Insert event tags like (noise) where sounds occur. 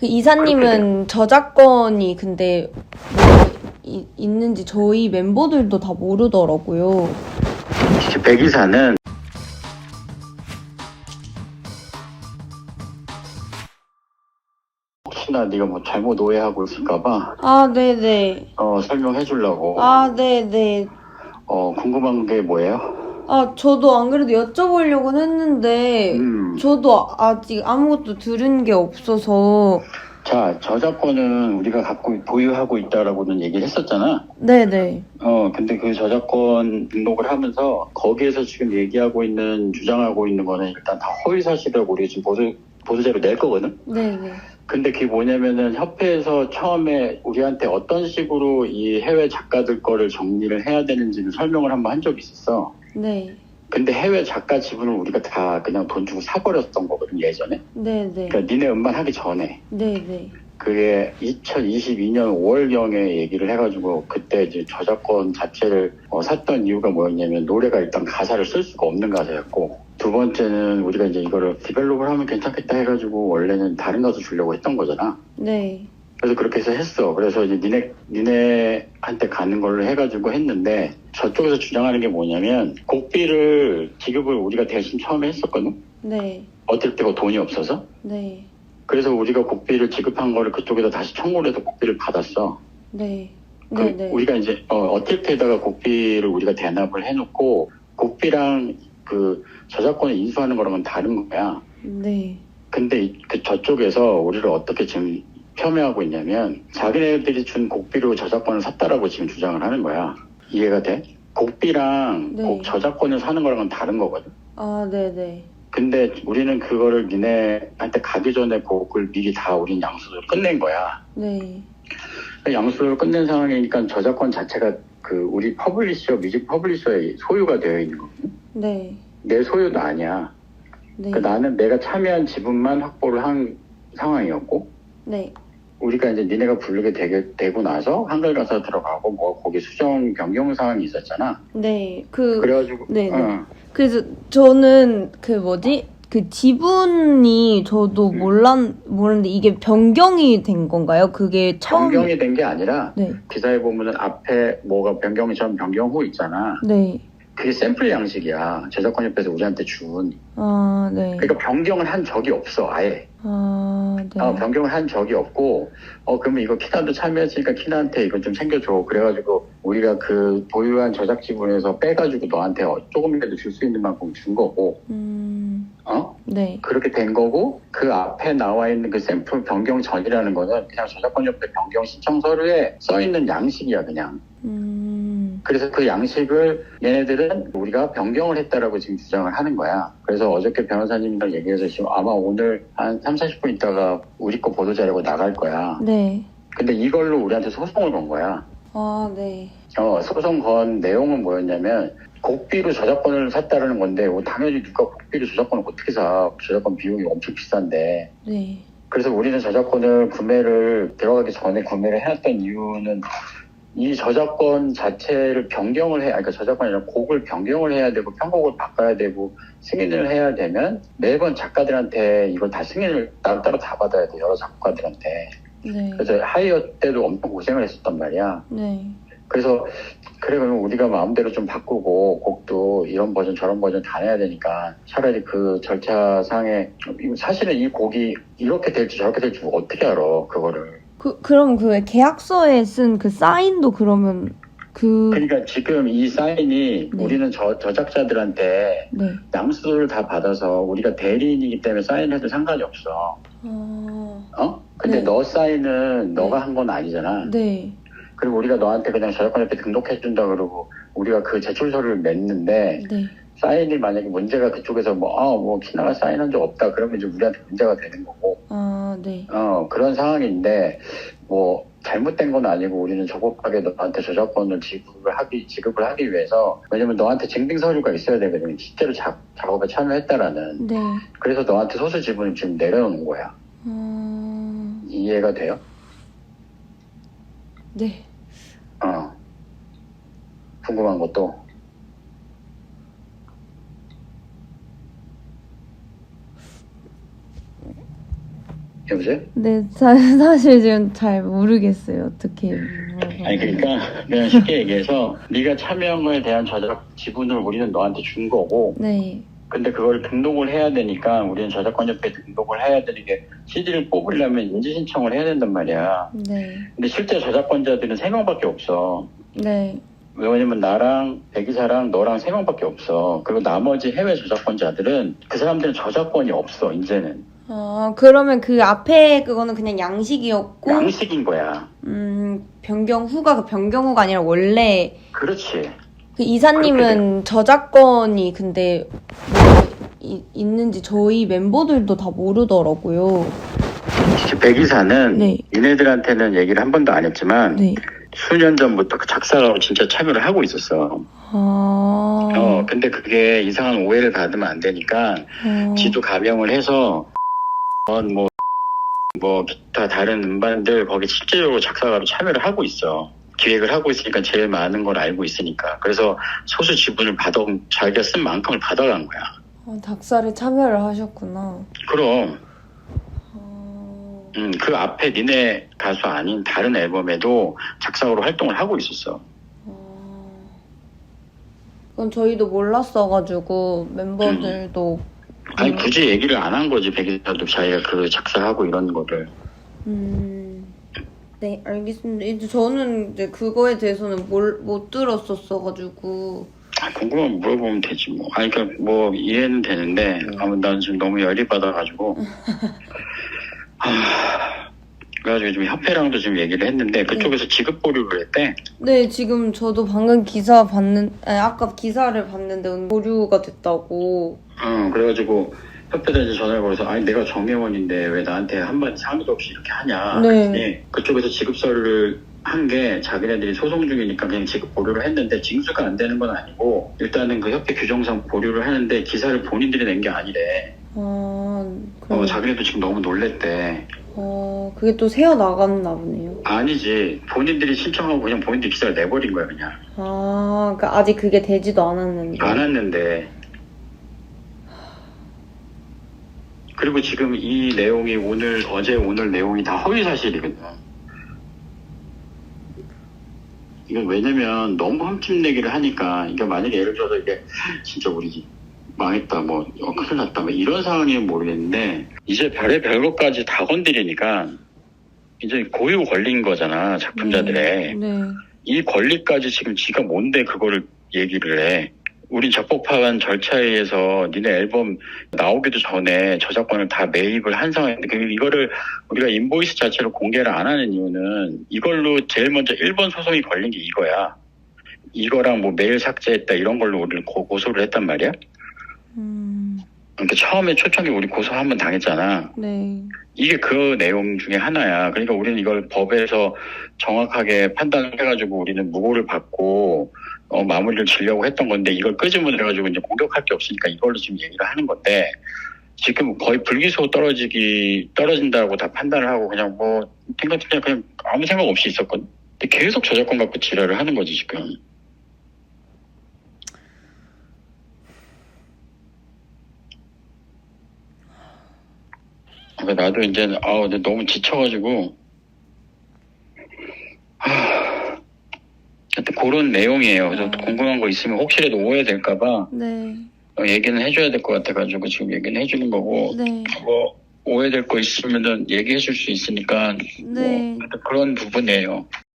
그 이사님은 저작권이 근데 뭐 이- 있는지 저희 멤버들도 다 모르더라고요. 백이사는 혹시나 네가 뭐 잘못 오해하고 있을까봐 아, 네네. 어, 설명해 주려고 아, 네네. 어, 궁금한 게 뭐예요? 아, 저도 안 그래도 여쭤보려고 했는데, 음, 저도 아직 아무것도 들은 게 없어서, 자 저작권은 우리가 갖고 보유하고 있다라고는 얘기를 했었잖아. 네네. 어 근데 그 저작권 등록을 하면서 거기에서 지금 얘기하고 있는 주장하고 있는 거는 일단 다 허위 사실이라고 우리 지금 보도 보도자료 낼 거거든. 네네. 근데 그게 뭐냐면은 협회에서 처음에 우리한테 어떤 식으로 이 해외 작가들 거를 정리를 해야 되는지를 설명을 한번 한 적이 있었어. 네. 근데 해외 작가 지분을 우리가 다 그냥 돈 주고 사버렸던 거거든 예전에. 네네. 그러니까 니네 음반 하기 전에. 네네. 그게 2022년 5월경에 얘기를 해가지고 그때 이제 저작권 자체를 어, 샀던 이유가 뭐였냐면 노래가 일단 가사를 쓸 수가 없는 가사였고 두 번째는 우리가 이제 이거를 디벨롭을 하면 괜찮겠다 해가지고 원래는 다른 가수 주려고 했던 거잖아. 네. 그래서 그렇게 해서 했어. 그래서 이제 니네, 니네한테 가는 걸로 해가지고 했는데 저쪽에서 주장하는 게 뭐냐면 곡비를 지급을 우리가 대신 처음에 했었거든? 네. 어떨 때가 돈이 없어서. 네. 그래서 우리가 곡비를 지급한 거를 그쪽에서 다시 청구를 해서 곡비를 받았어. 네. 그 네 네. 우리가 이제 어, 떻게에다가 곡비를 우리가 대납을 해놓고 곡비랑 그 저작권을 인수하는 거랑은 다른 거야. 네. 근데 이- 그 저쪽에서 우리를 어떻게 지금 폄훼하고 있냐면 자기네들이 준 곡비로 저작권을 샀다라고 지금 주장을 하는 거야. 이해가 돼? 곡비랑 네. 곡 저작권을 사는 거랑은 다른 거거든. 아, 네네. 근데 우리는 그거를 니네한테 가기 전에 곡을 미리 다 우린 양수를 끝낸 거야. 네. 양수를 끝낸 상황이니까 저작권 자체가 그 우리 퍼블리셔, 뮤직 퍼블리셔의 소유가 되어 있는 거거든. 네. 내 소유도 아니야. 네. 그 나는 내가 참여한 지분만 확보를 한 상황이었고, 네. 우리가 이제 니네가 부르게 되게, 되고 나서 한글 가사 들어가고 뭐 거기 수정 변경 사항이 있었잖아. 네. 그, 그래가지고 네, 네. 어, 그래서 저는 그 뭐지? 그 지분이 저도 음. 몰랐, 몰랐는데 이게 변경이 된 건가요? 그게 처음. 변경이 된 게 아니라 네. 기사에 보면은 앞에 뭐가 변경 전 변경 후 있잖아. 네. 그게 샘플 양식이야. 저작권협회에서 우리한테 준. 아, 네. 그러니까 변경을 한 적이 없어. 아예. 아, 네. 어, 변경을 한 적이 없고, 어, 그러면 이거 키나도 참여했으니까 키나한테 이거 좀 챙겨줘. 그래가지고, 우리가 그 보유한 저작 지분에서 빼가지고 너한테 어, 조금이라도 줄 수 있는 만큼 준 거고, 음, 어? 네. 그렇게 된 거고, 그 앞에 나와 있는 그 샘플 변경 전이라는 거는 그냥 저작권협회 변경 신청 서류에 써 있는 양식이야, 그냥. 음, 그래서 그 양식을 얘네들은 우리가 변경을 했다라고 지금 주장을 하는 거야. 그래서 어저께 변호사님이랑 얘기해서 지금 아마 오늘 한 3, 40분 있다가 우리 거 보도자료가 나갈 거야. 네. 근데 이걸로 우리한테 소송을 건 거야. 아, 네. 어, 소송 건 내용은 뭐였냐면 곡비로 저작권을 샀다라는 건데 뭐 당연히 누가 곡비로 저작권을 어떻게 사? 저작권 비용이 엄청 비싼데. 네. 그래서 우리는 저작권을 구매를 들어가기 전에 구매를 해놨던 이유는 이 저작권 자체를 변경을 해야, 그러니까 저작권이 아니라 곡을 변경을 해야 되고 편곡을 바꿔야 되고 승인을 해야 되면 매번 작가들한테 이걸 다 승인을 따로따로 다 받아야 돼, 여러 작가들한테. 네. 그래서 하이어 때도 엄청 고생을 했었단 말이야. 네. 그래서 그래 그러면 우리가 마음대로 좀 바꾸고 곡도 이런 버전 저런 버전 다 내야 되니까 차라리 그 절차상에 사실은 이 곡이 이렇게 될지 저렇게 될지 어떻게 알아 그거를 그, 그럼 그 계약서에 쓴 그 사인도 그러면 그, 그러니까 지금 이 사인이 네. 우리는 저, 저작자들한테 네. 양수를 다 받아서 우리가 대리인이기 때문에 사인해도 상관이 없어 아, 어? 근데 네. 너 사인은 너가 네. 한건 아니잖아 네. 그리고 우리가 너한테 그냥 저작권협회 등록해준다 그러고 우리가 그 제출서를 냈는데 네. 사인이 만약에 문제가 그쪽에서 뭐, 아, 뭐, 키나가 사인한 적 없다. 그러면 이제 우리한테 문제가 되는 거고, 아, 네. 어, 그런 상황인데, 뭐, 잘못된 건 아니고 우리는 조급하게 너한테 저작권을 지급을 하기, 지급을 하기 위해서, 왜냐면 너한테 증빙 서류가 있어야 되거든. 실제로 작, 작업에 참여했다라는. 네. 그래서 너한테 소수 지분을 지금 내려놓는 거야. 아, 이해가 돼요? 네. 어. 궁금한 것도? 여보세요? 네, 사, (laughs) 사실 지금 잘 모르겠어요. 어떻게. 물어봐야 아니 그러니까 그냥 쉽게 얘기해서 네가 참여한 거에 대한 저작 지분을 우리는 너한테 준 거고 네. 근데 그걸 등록을 해야 되니까 우리는 저작권협회에 등록을 해야 되는 게 CD를 뽑으려면 인지 신청을 해야 된단 말이야. 네. 근데 실제 저작권자들은 세 명밖에 없어. 네. 왜냐면 나랑 백이사랑 너랑 세 명밖에 없어. 그리고 나머지 해외 저작권자들은 그 사람들은 저작권이 없어. 이제는 아, 그러면 그 앞에 그거는 그냥 양식이었고, 양식인 거야. 음, 변경 후가 그 변경 후가 아니라 원래 그렇지. 그 이사님은 저작권이 근데 뭐 이- 있는지 저희 멤버들도 다 모르더라고요. 백이사는 네. 얘네들한테는 얘기를 한 번도 안 했지만 네. 수년 전부터 그 작사가로 진짜 참여를 하고 있었어. 아. 어, 근데 그게 이상한 오해를 받으면 안 되니까 어. 지도 가명을 해서 어, 뭐, 뭐 기타 다른 음반들 거기 실제로 작사가로 참여를 하고 있어. 기획을 하고 있으니까 제일 많은 걸 알고 있으니까. 그래서 소수 지분을 받아 자기가 쓴 만큼을 받아간 거야. 어, 작사를 참여를 하셨구나. 그럼 어. 음, 그 앞에 니네 가수 아닌 다른 앨범에도 작사가로 활동을 하고 있었어. 어. 그건 저희도 몰랐어가지고 멤버들도 아니 굳이 얘기를 안 한 거지 백이사도 자기가 그 작사하고 이런 거를. 음. 네, 알겠습니다. 이제 저는 이제 그거에 대해서는 몰, 못 들었었어가지고. 아, 궁금하면 물어보면 되지 뭐. 아니 그러니까 뭐 이해는 되는데 아무 난 지금 너무 열이 받아가지고. 하, (laughs) 그래가지고 지금 협회랑도 지금 얘기를 했는데 그쪽에서 지급 보류를 했대. 네, 지금 저도 방금 기사 봤는, 아니, 아까 기사를 봤는데 보류가 됐다고. 응, 그래가지고 협회에 이제 전화를 걸어서 아니 내가 정혜원인데 왜 나한테 한마디 상의도 없이 이렇게 하냐. 네. 그쪽에서 지급서를 한 게 자기네들이 소송 중이니까 그냥 지급 보류를 했는데 징수가 안 되는 건 아니고 일단은 그 협회 규정상 보류를 하는데 기사를 본인들이 낸 게 아니래. 아, 그럼, 어, 자기네도 지금 너무 놀랬대. 어, 그게 또 새어 나갔나 보네요. 아니지. 본인들이 신청하고 그냥 본인들이 기사를 내버린 거야, 그냥. 아, 그 아직 그게 되지도 않았는데. 안 왔는데. 그리고 지금 이 내용이 오늘, 어제 오늘 내용이 다 허위 사실이거든. 이건 왜냐면 너무 흠집내기를 하니까, 이게 만약에 예를 들어서 이게 진짜 우리 망했다, 뭐, 어, 큰일 났다, 뭐 이런 상황이면 모르겠는데, 이제 별의 별것까지 다 건드리니까, 이제 고유 걸린 거잖아, 작품자들의. 네. 이 권리까지 지금 지가 뭔데 그거를 얘기를 해. 우린 적법한 절차에 의해서 니네 앨범 나오기도 전에 저작권을 다 매입을 한 상황인데 그 이거를 우리가 인보이스 자체로 공개를 안 하는 이유는 이걸로 제일 먼저 1번 소송이 걸린 게 이거야. 이거랑 뭐 메일 삭제했다 이런 걸로 우리를 고, 고소를 했단 말이야. 음, 그러니까 처음에 초창기 우리 고소 한 번 당했잖아. 네. 이게 그 내용 중에 하나야. 그러니까 우리는 이걸 법에서 정확하게 판단을 해가지고 우리는 무고를 받고 어, 마무리를 지려고 했던 건데 이걸 끄집어내 가지고 이제 공격할 게 없으니까 이걸로 지금 얘기를 하는 건데 지금 거의 불기소 떨어지기 떨어진다고 다 판단을 하고 그냥 뭐 팅가팅가 그냥 아무 생각 없이 있었거든. 근데 계속 저작권 갖고 지랄을 하는 거지 지금. 나도 이제 아 너무 지쳐가지고 하... 그런 내용이에요. 그래서 아. 궁금한 거 있으면 혹시라도 오해될까봐 네. 어, 얘기는 해줘야 될 것 같아가지고 지금 얘기는 해주는 거고 네. 뭐 오해될 거 있으면은 얘기해줄 수 있으니까 네. 뭐 그런 부분이에요.